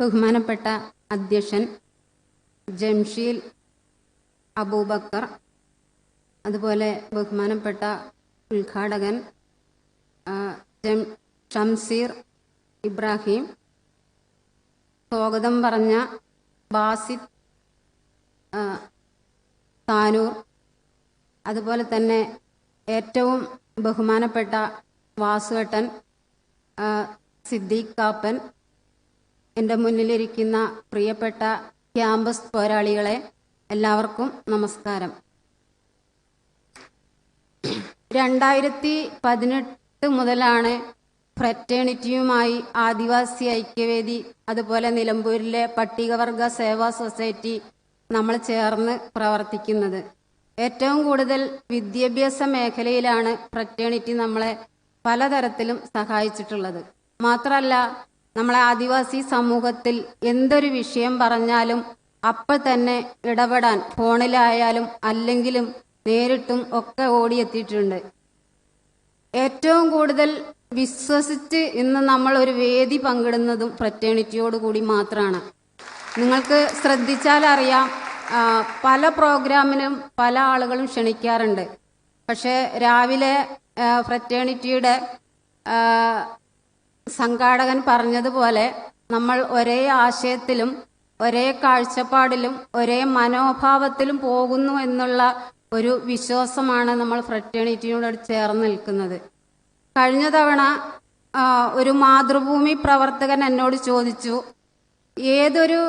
ബഹുമാനപ്പെട്ട അധ്യക്ഷൻ ജംഷീൽ അബൂബക്കർ അതുപോലെ ബഹുമാനപ്പെട്ട ഉദ്ഘാടകൻ ഷംസീർ ഇബ്രാഹിം സ്വാഗതം പറഞ്ഞ ബാസിദ് താനൂർ അതുപോലെ തന്നെ ഏറ്റവും ബഹുമാനപ്പെട്ട വാസുവേട്ടൻ സിദ്ദീഖ് കാപ്പൻ എന്റെ മുന്നിലിരിക്കുന്ന പ്രിയപ്പെട്ട ക്യാമ്പസ് പോരാളികളെ എല്ലാവർക്കും നമസ്കാരം. രണ്ടായിരത്തി പതിനെട്ട് മുതലാണ് ഫ്രറ്റേണിറ്റിയുമായി ആദിവാസി ഐക്യവേദി അതുപോലെ നിലമ്പൂരിലെ പട്ടികവർഗ സേവാ സൊസൈറ്റി നമ്മൾ ചേർന്ന് പ്രവർത്തിക്കുന്നത്. ഏറ്റവും കൂടുതൽ വിദ്യാഭ്യാസ മേഖലയിലാണ് ഫ്രറ്റേണിറ്റി നമ്മളെ പലതരത്തിലും സഹായിച്ചിട്ടുള്ളത്. മാത്രമല്ല നമ്മളെ ആദിവാസി സമൂഹത്തിൽ എന്തൊരു വിഷയം പറഞ്ഞാലും അപ്പോൾ തന്നെ ഇടപെടാൻ ഫോണിലായാലും അല്ലെങ്കിലും നേരിട്ടും ഒക്കെ ഓടിയെത്തിയിട്ടുണ്ട്. ഏറ്റവും കൂടുതൽ വിശ്വസിച്ച് ഇന്ന് നമ്മൾ ഒരു വേദി പങ്കിടുന്നതും ഫ്രറ്റേണിറ്റിയോട് കൂടി മാത്രമാണ് നിങ്ങൾക്ക് ശ്രദ്ധിച്ചാൽ അറിയാം പല പ്രോഗ്രാമിനും പല ആളുകളും ക്ഷണിക്കാറുണ്ട്. പക്ഷേ രാവിലെ ഫ്രറ്റേണിറ്റിയുടെ സംഘാടകൻ പറഞ്ഞതുപോലെ നമ്മൾ ഒരേ ആശയത്തിലും ഒരേ കാഴ്ചപ്പാടിലും ഒരേ മനോഭാവത്തിലും പോകുന്നു എന്നുള്ള ഒരു വിശ്വാസമാണ് നമ്മൾ ഫ്രറ്റേണിറ്റിയോട് ചേർന്ന് നിൽക്കുന്നത്. കഴിഞ്ഞ തവണ ഒരു മാതൃഭൂമി പ്രവർത്തകൻ എന്നോട് ചോദിച്ചു ഏതൊരു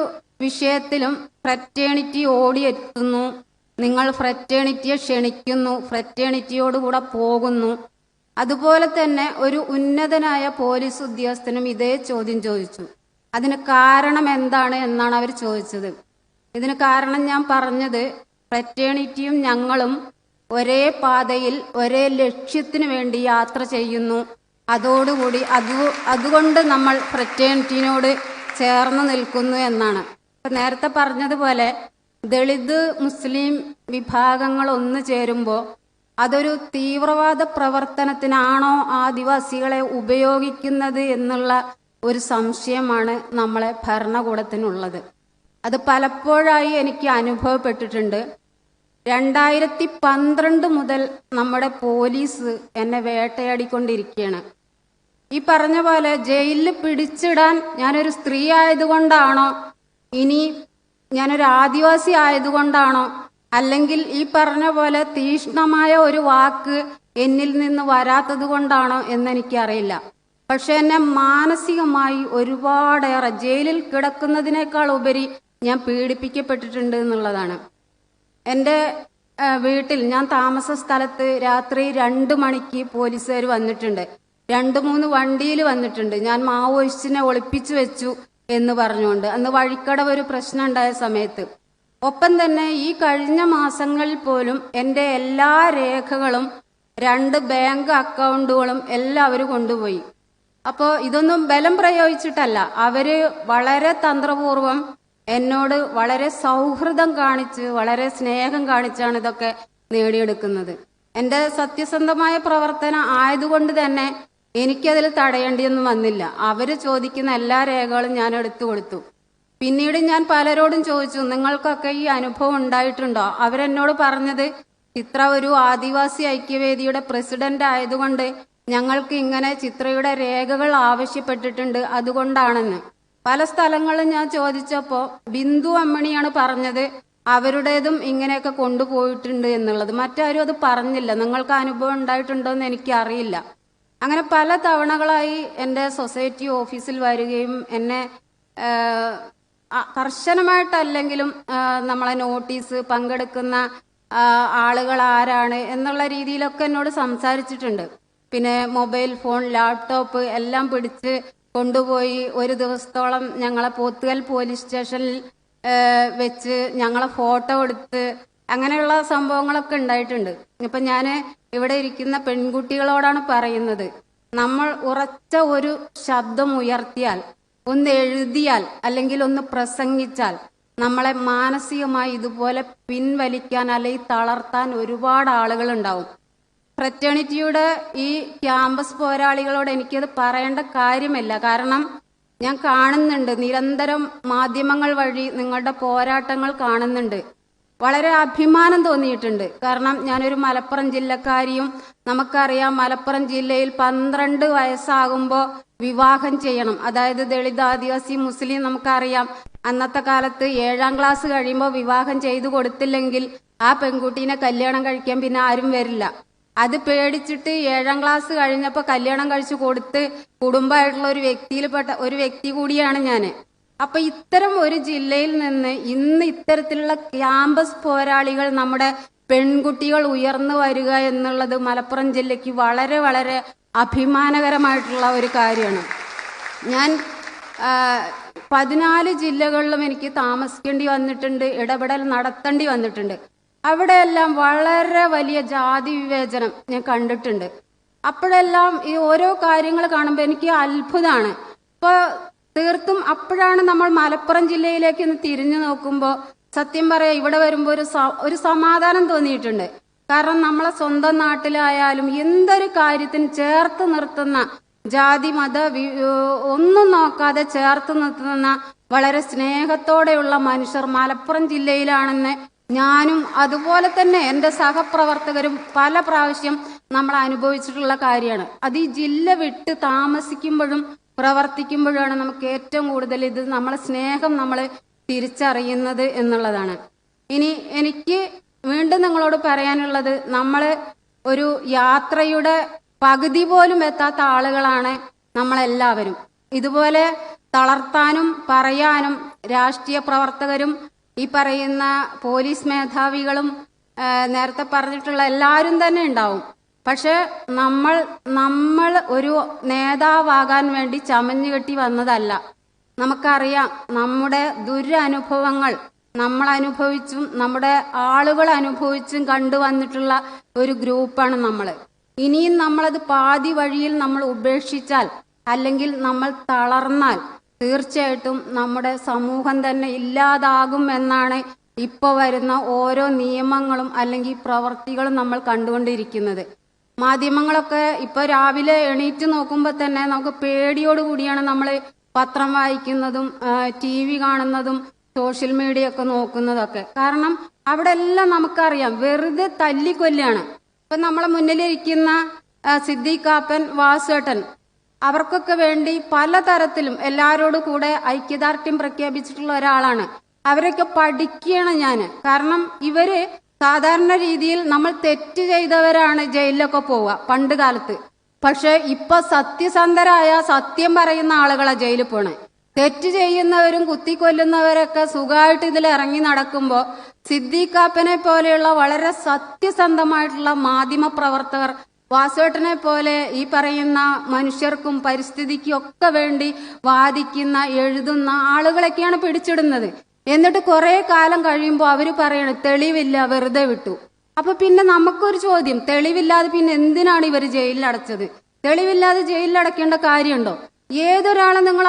വിഷയത്തിലും ഫ്രറ്റേണിറ്റി ഓടിയെത്തുന്നു? നിങ്ങൾ ഫ്രറ്റേണിറ്റിയെ ക്ഷണിക്കുന്നു ഫ്രറ്റേണിറ്റിയോടുകൂടെ പോകുന്നു അതുപോലെ തന്നെ ഒരു ഉന്നതനായ പോലീസ് ഉദ്യോഗസ്ഥനും ഇതേ ചോദ്യം ചോദിച്ചു. അതിന് കാരണം എന്താണ് എന്നാണ് അവർ ചോദിച്ചത്. ഇതിന് കാരണം ഞാൻ പറഞ്ഞത് ഫ്രറ്റേണിറ്റിയും ഞങ്ങളും ഒരേ പാതയിൽ ഒരേ ലക്ഷ്യത്തിന് വേണ്ടി യാത്ര ചെയ്യുന്നു. അതോടുകൂടി അത് അതുകൊണ്ട് നമ്മൾ ഫ്രറ്റേണിറ്റിനോട് ചേർന്ന് നിൽക്കുന്നു എന്നാണ്. ഇപ്പം നേരത്തെ പറഞ്ഞതുപോലെ ദളിത് മുസ്ലിം വിഭാഗങ്ങൾ ഒന്നു ചേരുമ്പോൾ അതൊരു തീവ്രവാദ പ്രവർത്തനത്തിനാണോ ആദിവാസികളെ ഉപയോഗിക്കുന്നത് എന്നുള്ള ഒരു സംശയമാണ് നമ്മളെ ഭരണകൂടത്തിനുള്ളത്. അത് പലപ്പോഴായി എനിക്ക് അനുഭവപ്പെട്ടിട്ടുണ്ട്. രണ്ടായിരത്തി പന്ത്രണ്ട് മുതൽ നമ്മുടെ പോലീസ് എന്നെ വേട്ടയാടിക്കൊണ്ടിരിക്കുകയാണ് ഈ പറഞ്ഞ പോലെ ജയിലിൽ പിടിച്ചിടാൻ ഞാനൊരു സ്ത്രീ ആയതുകൊണ്ടാണോ? ഇനി ഞാനൊരു ആദിവാസി ആയതുകൊണ്ടാണോ? അല്ലെങ്കിൽ ഈ പറഞ്ഞ പോലെ തീഷ്ണമായ ഒരു വാക്ക് എന്നിൽ നിന്ന് വരാത്തത് കൊണ്ടാണോ എന്നെനിക്കറിയില്ല. പക്ഷെ എന്നെ മാനസികമായി ഒരുപാടേറെ ജയിലിൽ കിടക്കുന്നതിനേക്കാൾ ഉപരി ഞാൻ പീഡിപ്പിക്കപ്പെട്ടിട്ടുണ്ട് എന്നുള്ളതാണ്. എന്റെ വീട്ടിൽ ഞാൻ താമസ സ്ഥലത്ത് രാത്രി രണ്ട് മണിക്ക് പോലീസുകാർ വന്നിട്ടുണ്ട്. രണ്ട് മൂന്ന് വണ്ടിയിൽ വന്നിട്ടുണ്ട്. ഞാൻ മാവോയിസ്റ്റിനെ ഒളിപ്പിച്ചു വെച്ചു എന്ന് പറഞ്ഞുകൊണ്ട്. അന്ന് വഴിക്കടവ് ഒരു പ്രശ്നം ഉണ്ടായ സമയത്ത്. ഒപ്പം തന്നെ ഈ കഴിഞ്ഞ മാസങ്ങളിൽ പോലും എന്റെ എല്ലാ രേഖകളും രണ്ട് ബാങ്ക് അക്കൗണ്ടുകളും എല്ലാവരും കൊണ്ടുപോയി. അപ്പോൾ ഇതൊന്നും ബലം പ്രയോഗിച്ചിട്ടല്ല. അവർ വളരെ തന്ത്രപൂർവം എന്നോട് വളരെ സൗഹൃദം കാണിച്ച് വളരെ സ്നേഹം കാണിച്ചാണ് ഇതൊക്കെ നേടിയെടുക്കുന്നത്. എന്റെ സത്യസന്ധമായ പ്രവർത്തനം ആയതുകൊണ്ട് തന്നെ എനിക്കതിൽ തടയേണ്ടിയൊന്നും വന്നില്ല. അവർ ചോദിക്കുന്ന എല്ലാ രേഖകളും ഞാൻ എടുത്തു കൊടുത്തു. പിന്നീട് ഞാൻ പലരോടും ചോദിച്ചു നിങ്ങൾക്കൊക്കെ ഈ അനുഭവം ഉണ്ടായിട്ടുണ്ടോ? അവരെന്നോട് പറഞ്ഞത് ചിത്ര ഒരു ആദിവാസി ഐക്യവേദിയുടെ പ്രസിഡന്റ് ആയതുകൊണ്ട് ഞങ്ങൾക്ക് ഇങ്ങനെ ചിത്രയുടെ രേഖകൾ ആവശ്യപ്പെട്ടിട്ടുണ്ട് അതുകൊണ്ടാണെന്ന്. പല സ്ഥലങ്ങളും ഞാൻ ചോദിച്ചപ്പോൾ ബിന്ദു അമ്മണിയാണ് പറഞ്ഞത് അവരുടേതും ഇങ്ങനെയൊക്കെ കൊണ്ടുപോയിട്ടുണ്ട് എന്നുള്ളത്. മറ്റാരും അത് പറഞ്ഞില്ല നിങ്ങൾക്ക് അനുഭവം ഉണ്ടായിട്ടുണ്ടോ എന്ന് എനിക്കറിയില്ല. അങ്ങനെ പല തവണകളായി എന്റെ സൊസൈറ്റി ഓഫീസിൽ വരികയും എന്നെ കർശനമായിട്ടല്ലെങ്കിലും നമ്മളെ നോട്ടീസ് പങ്കെടുക്കുന്ന ആളുകൾ ആരാണ് എന്നുള്ള രീതിയിലൊക്കെ എന്നോട് സംസാരിച്ചിട്ടുണ്ട്. പിന്നെ മൊബൈൽ ഫോൺ ലാപ്ടോപ്പ് എല്ലാം പിടിച്ച് കൊണ്ടുപോയി ഒരു ദിവസത്തോളം ഞങ്ങളെ പോത്തുകൽ പോലീസ് സ്റ്റേഷനിൽ വെച്ച് ഞങ്ങളെ ഫോട്ടോ എടുത്ത് അങ്ങനെയുള്ള സംഭവങ്ങളൊക്കെ ഉണ്ടായിട്ടുണ്ട്. ഇപ്പം ഞാൻ ഇവിടെ ഇരിക്കുന്ന പെൺകുട്ടികളോടാണ് പറയുന്നത്. നമ്മൾ ഉറച്ച ഒരു ശബ്ദം ഉയർത്തിയാൽ ഒന്ന് എഴുതിയാൽ അല്ലെങ്കിൽ ഒന്ന് പ്രസംഗിച്ചാൽ നമ്മളെ മാനസികമായി ഇതുപോലെ പിൻവലിക്കാൻ അല്ലെങ്കിൽ തളർത്താൻ ഒരുപാട് ആളുകൾ ഉണ്ടാവും. ഫ്രറ്റേണിറ്റിയുടെ ഈ ക്യാമ്പസ് പോരാളികളോട് എനിക്കത് പറയേണ്ട കാര്യമില്ല. കാരണം ഞാൻ കാണുന്നുണ്ട്. നിരന്തരം മാധ്യമങ്ങൾ വഴി നിങ്ങളുടെ പോരാട്ടങ്ങൾ കാണുന്നുണ്ട്. വളരെ അഭിമാനം തോന്നിയിട്ടുണ്ട്. കാരണം ഞാനൊരു മലപ്പുറം ജില്ലക്കാരിയും നമുക്കറിയാം മലപ്പുറം ജില്ലയിൽ പന്ത്രണ്ട് വയസ്സാകുമ്പോൾ വിവാഹം ചെയ്യണം. അതായത് ദളിത് ആദിവാസി മുസ്ലിം നമുക്കറിയാം. അന്നത്തെ കാലത്ത് ഏഴാം ക്ലാസ് കഴിയുമ്പോൾ വിവാഹം ചെയ്തു കൊടുത്തില്ലെങ്കിൽ ആ പെൺകുട്ടീനെ കല്യാണം കഴിക്കാൻ പിന്നെ ആരും വരില്ല. അത് പേടിച്ചിട്ട് ഏഴാം ക്ലാസ് കഴിഞ്ഞപ്പോൾ കല്യാണം കഴിച്ചു കൊടുത്ത് കുടുംബമായിട്ടുള്ള ഒരു വ്യക്തിയിൽപ്പെട്ട ഒരു വ്യക്തി കൂടിയാണ് ഞാൻ അപ്പൊ ഇത്തരം ഒരു ജില്ലയിൽ നിന്ന് ഇന്ന് ഇത്തരത്തിലുള്ള ക്യാമ്പസ് പോരാളികൾ നമ്മുടെ പെൺകുട്ടികൾ ഉയർന്നു വരിക എന്നുള്ളത് മലപ്പുറം ജില്ലയ്ക്ക് വളരെ വളരെ അഭിമാനകരമായിട്ടുള്ള ഒരു കാര്യമാണ്. ഞാൻ പതിനാല് ജില്ലകളിലും എനിക്ക് താമസിക്കേണ്ടി വന്നിട്ടുണ്ട് ഇടപെടൽ നടത്തേണ്ടി വന്നിട്ടുണ്ട്. അവിടെയെല്ലാം വളരെ വലിയ ജാതി വിവേചനം ഞാൻ കണ്ടിട്ടുണ്ട്. അപ്പോഴെല്ലാം ഈ ഓരോ കാര്യങ്ങൾ കാണുമ്പോൾ എനിക്ക് അത്ഭുതമാണ്. ഇപ്പോൾ തീർത്തും അപ്പോഴാണ് നമ്മൾ മലപ്പുറം ജില്ലയിലേക്ക് ഒന്ന് തിരിഞ്ഞു നോക്കുമ്പോൾ സത്യം പറയാം ഇവിടെ വരുമ്പോൾ ഒരു ഒരു സമാധാനം തോന്നിയിട്ടുണ്ട്. കാരണം നമ്മളെ സ്വന്തം നാട്ടിലായാലും എന്തൊരു കാര്യത്തിന് ചേർത്ത് നിർത്തുന്ന ജാതി മത ഒന്നും നോക്കാതെ ചേർത്ത് നിർത്തുന്ന വളരെ സ്നേഹത്തോടെയുള്ള മനുഷ്യർ മലപ്പുറം ജില്ലയിലാണെന്ന് ഞാനും അതുപോലെ തന്നെ എന്റെ സഹപ്രവർത്തകരും പല പ്രാവശ്യം നമ്മൾ അനുഭവിച്ചിട്ടുള്ള കാര്യമാണ്. അത് ഈ ജില്ല വിട്ട് താമസിക്കുമ്പോഴും പ്രവർത്തിക്കുമ്പോഴാണ് നമുക്ക് ഏറ്റവും കൂടുതൽ ഇത് നമ്മളെ സ്നേഹം നമ്മൾ തിരിച്ചറിയുന്നത് എന്നുള്ളതാണ്. ഇനി എനിക്ക് വീണ്ടും നിങ്ങളോട് പറയാനുള്ളത് നമ്മൾ ഒരു യാത്രയുടെ പകുതി പോലും എത്താത്ത ആളുകളാണ് നമ്മളെല്ലാവരും. ഇതുപോലെ തളർത്താനും പറയാനും രാഷ്ട്രീയ പ്രവർത്തകരും ഈ പറയുന്ന പോലീസ് മേധാവികളും നേരത്തെ പറഞ്ഞിട്ടുള്ള എല്ലാവരും തന്നെ ഉണ്ടാവും. പക്ഷെ നമ്മൾ നമ്മൾ ഒരു നേതാവാകാൻ വേണ്ടി ചമഞ്ഞു കെട്ടി വന്നതല്ല. നമുക്കറിയാം നമ്മുടെ ദുരനുഭവങ്ങൾ നമ്മൾ അനുഭവിച്ചും നമ്മുടെ ആളുകൾ അനുഭവിച്ചും കണ്ടുവന്നിട്ടുള്ള ഒരു ഗ്രൂപ്പാണ് നമ്മൾ. ഇനിയും നമ്മളത് പാതി വഴിയിൽ നമ്മൾ ഉപേക്ഷിച്ചാൽ അല്ലെങ്കിൽ നമ്മൾ തളർന്നാൽ തീർച്ചയായിട്ടും നമ്മുടെ സമൂഹം തന്നെ ഇല്ലാതാകും എന്നാണ് ഇപ്പോൾ വരുന്ന ഓരോ നിയമങ്ങളും അല്ലെങ്കിൽ പ്രവർത്തികളും നമ്മൾ കണ്ടുകൊണ്ടിരിക്കുന്നത്. മാധ്യമങ്ങളൊക്കെ ഇപ്പൊ രാവിലെ എണീറ്റ് നോക്കുമ്പോൾ തന്നെ നമുക്ക് പേടിയോട് കൂടിയാണ് നമ്മൾ പത്രം വായിക്കുന്നതും ടി വി കാണുന്നതും സോഷ്യൽ മീഡിയ ഒക്കെ നോക്കുന്നതൊക്കെ. കാരണം അവിടെ എല്ലാം നമുക്കറിയാം വെറുതെ തല്ലിക്കൊല്ലാണ്. ഇപ്പൊ നമ്മളെ മുന്നിലിരിക്കുന്ന സിദ്ദീഖാപ്പൻ വാസേട്ടൻ അവർക്കൊക്കെ വേണ്ടി പലതരത്തിലും എല്ലാവരോടും കൂടെ ഐക്യദാർഢ്യം പ്രഖ്യാപിച്ചിട്ടുള്ള ഒരാളാണ്. അവരൊക്കെ പഠിക്കുകയാണ് ഞാൻ കാരണം ഇവർ സാധാരണ രീതിയിൽ നമ്മൾ തെറ്റ് ചെയ്തവരാണ് ജയിലിലൊക്കെ പോവുക പണ്ട് കാലത്ത്. പക്ഷെ ഇപ്പൊ സത്യസന്ധരായ സത്യം പറയുന്ന ആളുകളാ ജയിലിൽ പോണേ. തെറ്റ് ചെയ്യുന്നവരും കുത്തിക്കൊല്ലുന്നവരൊക്കെ സുഖമായിട്ട് ഇതിൽ ഇറങ്ങി നടക്കുമ്പോൾ സിദ്ദീഖാപ്പനെ പോലെയുള്ള വളരെ സത്യസന്ധമായിട്ടുള്ള മാധ്യമ പ്രവർത്തകർ വാസോട്ടനെ പോലെ ഈ പറയുന്ന മനുഷ്യർക്കും പരിസ്ഥിതിക്കും ഒക്കെ വേണ്ടി വാദിക്കുന്ന എഴുതുന്ന ആളുകളൊക്കെയാണ് പിടിച്ചിടുന്നത്. എന്നിട്ട് കുറെ കാലം കഴിയുമ്പോൾ അവർ പറയണ തെളിവില്ല വെറുതെ വിട്ടു. അപ്പൊ പിന്നെ നമുക്കൊരു ചോദ്യം തെളിവില്ലാതെ പിന്നെ എന്തിനാണ് ഇവർ ജയിലിൽ അടച്ചത് തെളിവില്ലാതെ ജയിലിൽ അടക്കേണ്ട കാര്യമുണ്ടോ? ഏതൊരാളെ നിങ്ങൾ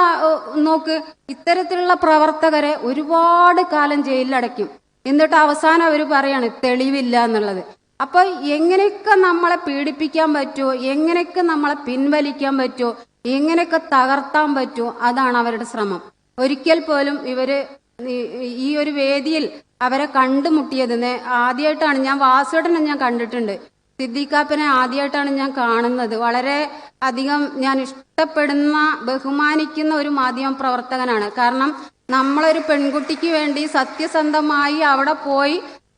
നോക്ക് ഇത്തരത്തിലുള്ള പ്രവർത്തകരെ ഒരുപാട് കാലം ജയിലിലടയ്ക്കും. എന്നിട്ട് അവസാനം അവർ പറയാണ് തെളിവില്ല എന്നുള്ളത്. അപ്പൊ എങ്ങനെയൊക്കെ നമ്മളെ പീഡിപ്പിക്കാൻ പറ്റുമോ എങ്ങനെയൊക്കെ നമ്മളെ പിൻവലിക്കാൻ പറ്റുമോ എങ്ങനെയൊക്കെ തകർത്താൻ പറ്റുമോ അതാണ് അവരുടെ ശ്രമം. ഒരിക്കൽ പോലും ഇവർ ഈ- ഒരു വേദിയിൽ അവരെ കണ്ടുമുട്ടിയതെന്ന് ആദ്യമായിട്ടാണ് ഞാൻ വാസുടനെ ഞാൻ കണ്ടിട്ടുണ്ട്. സിദ്ദീഖാപ്പനെ ആദ്യമായിട്ടാണ് ഞാൻ കാണുന്നത്. വളരെ അധികം ഞാൻ ഇഷ്ടപ്പെടുന്ന ബഹുമാനിക്കുന്ന ഒരു മാധ്യമ പ്രവർത്തകനാണ്. കാരണം നമ്മളൊരു പെൺകുട്ടിക്ക് വേണ്ടി സത്യസന്ധമായി അവിടെ പോയി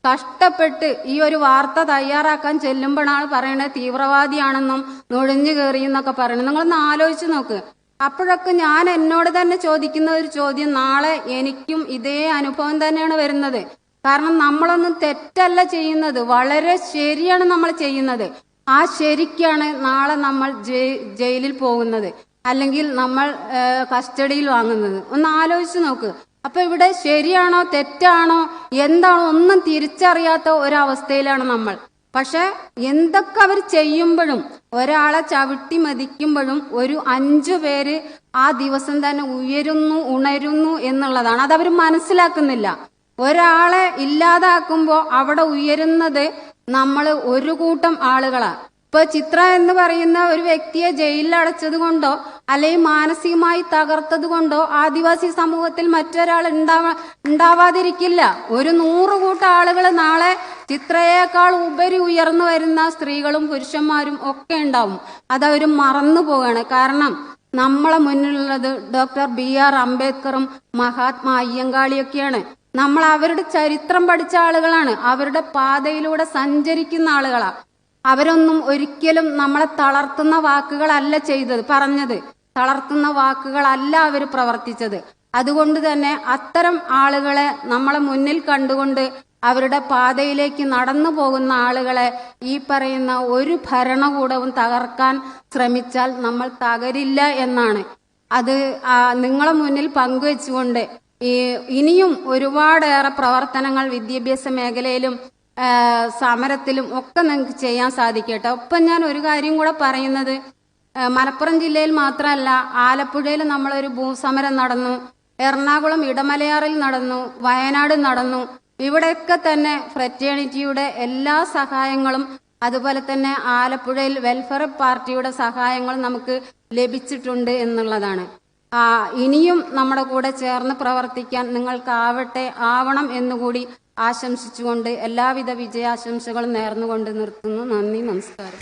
കഷ്ടപ്പെട്ട് ഈ ഒരു വാർത്ത തയ്യാറാക്കാൻ ചെല്ലുമ്പോഴാണ് പറയണത് തീവ്രവാദിയാണെന്നും നുഴഞ്ഞു കയറിയെന്നൊക്കെ പറയണത് നിങ്ങളൊന്ന് ആലോചിച്ച് നോക്ക്. അപ്പോഴൊക്കെ ഞാൻ എന്നോട് തന്നെ ചോദിക്കുന്ന ഒരു ചോദ്യം നാളെ എനിക്കും ഇതേ അനുഭവം തന്നെയാണ് വരുന്നത്. കാരണം നമ്മളൊന്നും തെറ്റല്ല ചെയ്യുന്നത്. വളരെ ശരിയാണ് നമ്മൾ ചെയ്യുന്നത്. ആ ശരിക്കാണ് നാളെ നമ്മൾ ജയിലിൽ പോകുന്നത്. അല്ലെങ്കിൽ നമ്മൾ കസ്റ്റഡിയിൽ വാങ്ങുന്നത്. ഒന്ന് ആലോചിച്ച് നോക്ക്. അപ്പൊ ഇവിടെ ശരിയാണോ തെറ്റാണോ? എന്താണോ? ഒന്നും തിരിച്ചറിയാത്ത ഒരവസ്ഥയിലാണ് നമ്മൾ. പക്ഷെ എന്തൊക്കെ അവർ ചെയ്യുമ്പോഴും ഒരാളെ ചവിട്ടി മതിക്കുമ്പോഴും ഒരു അഞ്ചു പേര് ആ ദിവസം തന്നെ ഉയരുന്നു ഉണരുന്നു എന്നുള്ളതാണ്. അതവർ മനസ്സിലാക്കുന്നില്ല. ഒരാളെ ഇല്ലാതാക്കുമ്പോൾ അവിടെ ഉയരുന്നത് നമ്മൾ ഒരു കൂട്ടം ആളുകളാണ് ഇപ്പൊ ചിത്ര എന്ന് പറയുന്ന ഒരു വ്യക്തിയെ ജയിലിൽ അടച്ചത് കൊണ്ടോ അല്ലെങ്കിൽ മാനസികമായി തകർത്തത് കൊണ്ടോ ആദിവാസി സമൂഹത്തിൽ മറ്റൊരാൾ ഉണ്ടാവാ ഉണ്ടാവാതിരിക്കില്ല. ഒരു നൂറ് കൂട്ടം ആളുകൾ നാളെ ചിത്രയേക്കാൾ ഉപരി ഉയർന്നു വരുന്ന സ്ത്രീകളും പുരുഷന്മാരും ഒക്കെ ഉണ്ടാവും. അതവർ മറന്നു പോവാണ് കാരണം നമ്മളെ മുന്നിലുള്ളത് ഡോക്ടർ ബി ആർ അംബേദ്കറും മഹാത്മാ അയ്യങ്കാളിയൊക്കെയാണ്. നമ്മൾ അവരുടെ ചരിത്രം പഠിച്ച ആളുകളാണ്. അവരുടെ പാതയിലൂടെ സഞ്ചരിക്കുന്ന ആളുകളാ. അവരൊന്നും ഒരിക്കലും നമ്മളെ തളർത്തുന്ന വാക്കുകളല്ല ചെയ്തത് പറഞ്ഞത്. തളർത്തുന്ന വാക്കുകളല്ല അവർ പ്രവർത്തിച്ചത്. അതുകൊണ്ട് തന്നെ അത്തരം ആളുകളെ നമ്മളെ മുന്നിൽ കണ്ടുകൊണ്ട് അവരുടെ പാതയിലേക്ക് നടന്നു പോകുന്ന ആളുകളെ ഈ പറയുന്ന ഒരു ഭരണകൂടവും തകർക്കാൻ ശ്രമിച്ചാൽ നമ്മൾ തകരില്ല എന്നാണ്. അത് നിങ്ങളെ മുന്നിൽ പങ്കുവെച്ചുകൊണ്ട് ഈ ഇനിയും ഒരുപാടേറെ പ്രവർത്തനങ്ങൾ വിദ്യാഭ്യാസ മേഖലയിലും സമരത്തിലും ഒക്കെ നിങ്ങൾക്ക് ചെയ്യാൻ സാധിക്കട്ടെ. ഒപ്പം ഞാൻ ഒരു കാര്യം കൂടെ പറയുന്നത് മലപ്പുറം ജില്ലയിൽ മാത്രമല്ല ആലപ്പുഴയിൽ നമ്മളൊരു ഭൂസമരം നടന്നു എറണാകുളം ഇടമലയാറിൽ നടന്നു വയനാട് നടന്നു ഇവിടെയൊക്കെ തന്നെ ഫ്രറ്റേണിറ്റിയുടെ എല്ലാ സഹായങ്ങളും അതുപോലെ തന്നെ ആലപ്പുഴയിൽ വെൽഫെയർ പാർട്ടിയുടെ സഹായങ്ങളും നമുക്ക് ലഭിച്ചിട്ടുണ്ട് എന്നുള്ളതാണ്. ഇനിയും നമ്മുടെ കൂടെ ചേർന്ന് പ്രവർത്തിക്കാൻ നിങ്ങൾക്കാവട്ടെ ആവണം എന്നുകൂടി ആശംസിച്ചുകൊണ്ട് എല്ലാവിധ വിജയാശംസകളും നേർന്നുകൊണ്ട് നിർത്തുന്നു. നന്ദി നമസ്കാരം.